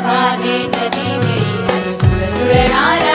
भारी नदी मेरी आणि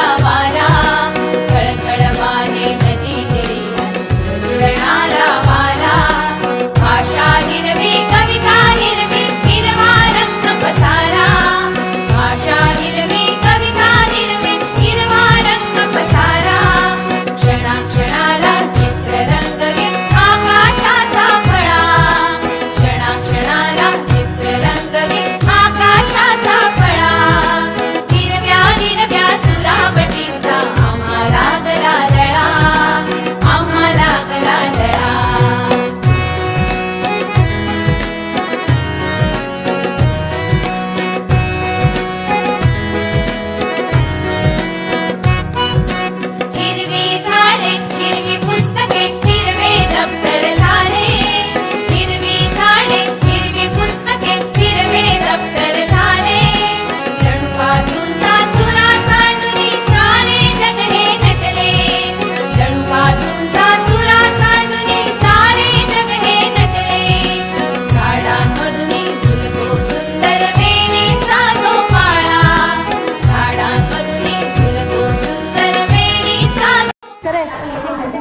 मराठी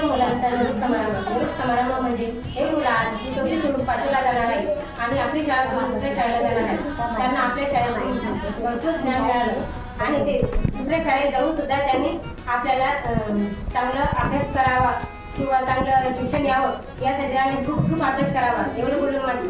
मुलांचा निवृत्त आज चौथी स्वरूप जाणार आहे आणि आपली शाळा दुसऱ्या शाळेला जाणार आपल्या शाळेमध्ये ज्ञान मिळालं आणि ते दुसऱ्या शाळेत जाऊन सुद्धा त्यांनी आपल्याला चांगला अभ्यास करावा किंवा चांगलं शिक्षण यावं यासाठी त्यांनी खूप खूप अभ्यास करावा एवढं बोलून माझी